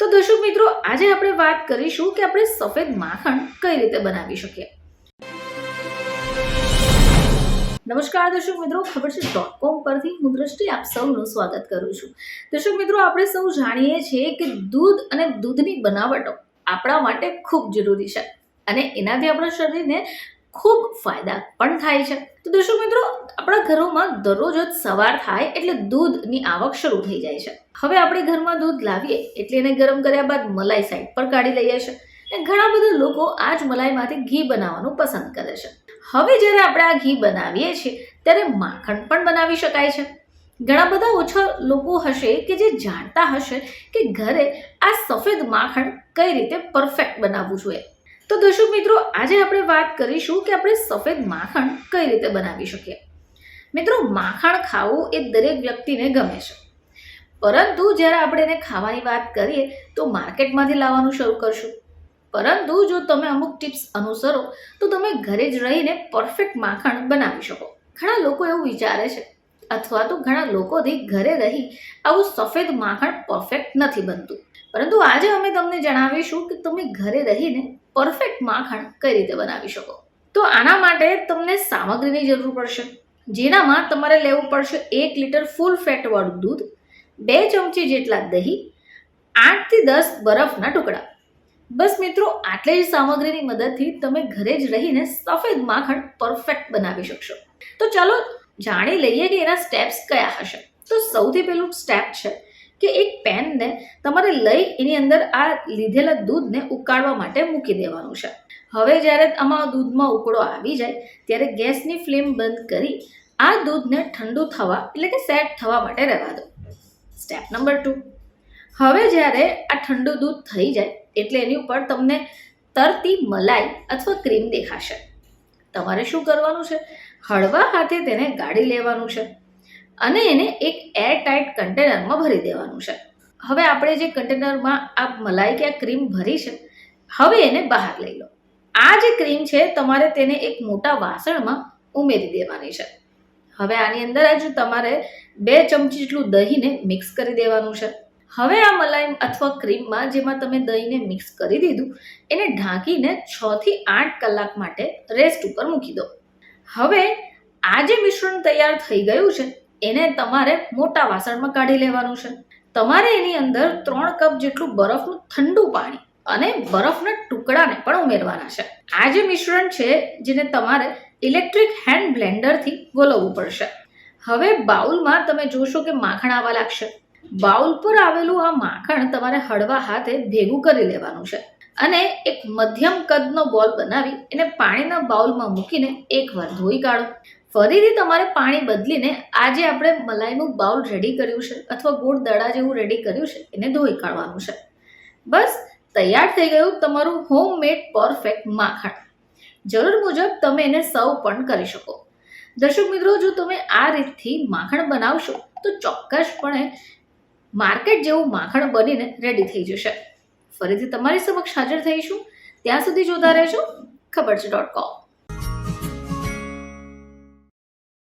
તો દર્શક મિત્રો, આજે આપણે વાત કરીશું કે આપણે સફેદ માખણ કઈ રીતે બનાવી શકીએ. નમસ્કાર દર્શક મિત્રો, ખબર છે ડોટ કોમ પરથી હું દ્રષ્ટિ આપ સૌનું સ્વાગત કરું છું. દર્શક મિત્રો, આપણે સૌ જાણીએ છીએ કે દૂધ અને દૂધની બનાવટો આપણા માટે ખૂબ જરૂરી છે અને એનાથી આપણા શરીરને ખૂબ ફાયદા પણ થાય છે. તો દર્શક મિત્રો, આપણા ઘરોમાં દરરોજ જ સવાર થાય એટલે દૂધની આવક શરૂ થઈ જાય છે. હવે આપણે ઘરમાં દૂધ લાવીએ એટલે એને ગરમ કર્યા બાદ મલાઈ સાઈડ પર કાઢી લઈએ છીએ. અને ઘણા બધા લોકો આ જ મલાઈમાંથી ઘી બનાવવાનું પસંદ કરે છે. હવે જ્યારે આપણે આ ઘી બનાવીએ છીએ, ત્યારે માખણ પણ બનાવી શકાય છે. ઘણા બધા ઓછા લોકો હશે કે જે જાણતા હશે કે ઘરે આ સફેદ માખણ કઈ રીતે પરફેક્ટ બનાવવું જોઈએ. તો દર્શક મિત્રો, આજે આપણે વાત કરીશું કે આપણે સફેદ માખણ કઈ રીતે બનાવી શકીએ. મિત્રો, માખણ ખાવું એ દરેક વ્યક્તિને ગમે છે. પરંતુ જ્યારે આપણે એને ખાવાની વાત કરીએ, તો માર્કેટમાંથી લાવવાનું શરૂ કરશું. પરંતુ જો તમે અમુક ટિપ્સ અનુસરો, તો તમે ઘરે જ રહીને પરફેક્ટ માખણ બનાવી શકો. ઘણા લોકો એવું વિચારે છે, અથવા તો ઘણા લોકોથી ઘરે રહી આવું સફેદ માખણ પરફેક્ટ નથી બનતું. પરંતુ આજે અમે તમને જણાવીશું કે તમે ઘરે રહીને પરફેક્ટ માખણ કઈ રીતે બનાવી શકો. તો આના માટે તમને સામગ્રીની જરૂર પડશે, જેનામાં તમારે લેવું પડશે એક લીટર ફૂલ ફેટવાળું દૂધ, બે ચમચી જેટલા દહીં, આઠથી દસ બરફના ટુકડા. બસ મિત્રો, આટલી જ સામગ્રીની મદદથી તમે ઘરે જ રહીને સફેદ માખણ પરફેક્ટ બનાવી શકશો. તો ચાલો જાણી લઈએ કે એના સ્ટેપ્સ કયા હશે. તો સૌથી પહેલું સ્ટેપ છે કે એક પેનને તમારે લઈ એની અંદર આ લીધેલા દૂધને ઉકાળવા માટે મૂકી દેવાનું છે. હવે જ્યારે આમાં દૂધમાં ઉકળો આવી જાય, ત્યારે ગેસની ફ્લેમ બંધ કરી આ દૂધને ઠંડુ થવા એટલે કે સેટ થવા માટે રહેવા દો. Step number two. હવે જ્યારે આ ઠંડુ દૂધ થઈ જાય, એટલે એની ઉપર તમને તરતી મલાઈ અથવા ક્રીમ દેખાશે. તમારે શું કરવાનું છે? હળવા હાથે તેને ગાળી લેવાનું છે. અને એને એક એર ટાઈટ કન્ટેનરમાં ભરી દેવાનું છે. હવે આપણે જે કન્ટેનરમાં આ મલાઈ કે આ ક્રીમ ભરી છે, હવે એને બહાર લઈ લો. આ જે ક્રીમ છે, તમારે તેને એક મોટા વાસણમાં ઉમેરી દેવાની છે. હવે આની અંદર જ તમારે બે ચમચી જેટલું દહીંને મિક્સ કરી દેવાનું છે. હવે આ મલાઈ અથવા ક્રીમમાં જેમાં તમે દહીંને મિક્સ કરી દીધું, એને ઢાંકીને છ થી આઠ કલાક માટે રેસ્ટ ઉપર મૂકી દો. હવે આ જે મિશ્રણ તૈયાર થઈ ગયું છે એને તમારે મોટા વાસણમાં કાઢી લેવાનું છે. તમારે એની અંદર ત્રણ કપ જેટલું બરફનું ઠંડુ પાણી અને બરફના ટુકડાને પણ ઉમેરવાના છે. આ જે મિશ્રણ છે, જેને તમારે ઇલેક્ટ્રિક હેન્ડ બ્લેન્ડરથી ગોલવવું પડશે. હવે બાઉલમાં તમે જોશો કે માખણ આવવા લાગશે. બાઉલ પર આવેલું આ માખણ તમારે હળવા હાથે ભેગું કરી લેવાનું છે અને એક મધ્યમ કદનો બોલ બનાવી એને પાણીના બાઉલમાં મૂકીને એકવાર ધોઈ કાઢો. ફરીથી તમારે પાણી બદલીને આજે આપણે મલાઈનું બાઉલ રેડી કર્યું છે અથવા ગોળ દડા જેવું રેડી કર્યું છે, એને ધોઈ કાઢવાનું છે. બસ, તૈયાર થઈ ગયું તમારું હોમમેડ પરફેક્ટ માખણ. જરૂર મુજબ તમે એને સર્વ પણ કરી શકો. દર્શક મિત્રો, જો તમે આ રીતથી માખણ બનાવશો, તો ચોક્કસપણે માર્કેટ જેવું માખણ બનીને રેડી થઈ જશે. ફરીથી તમારી સમક્ષ હાજર થઈશું. ત્યાં સુધી જોતા રહેજો. ખબર છે ડોટ કોમ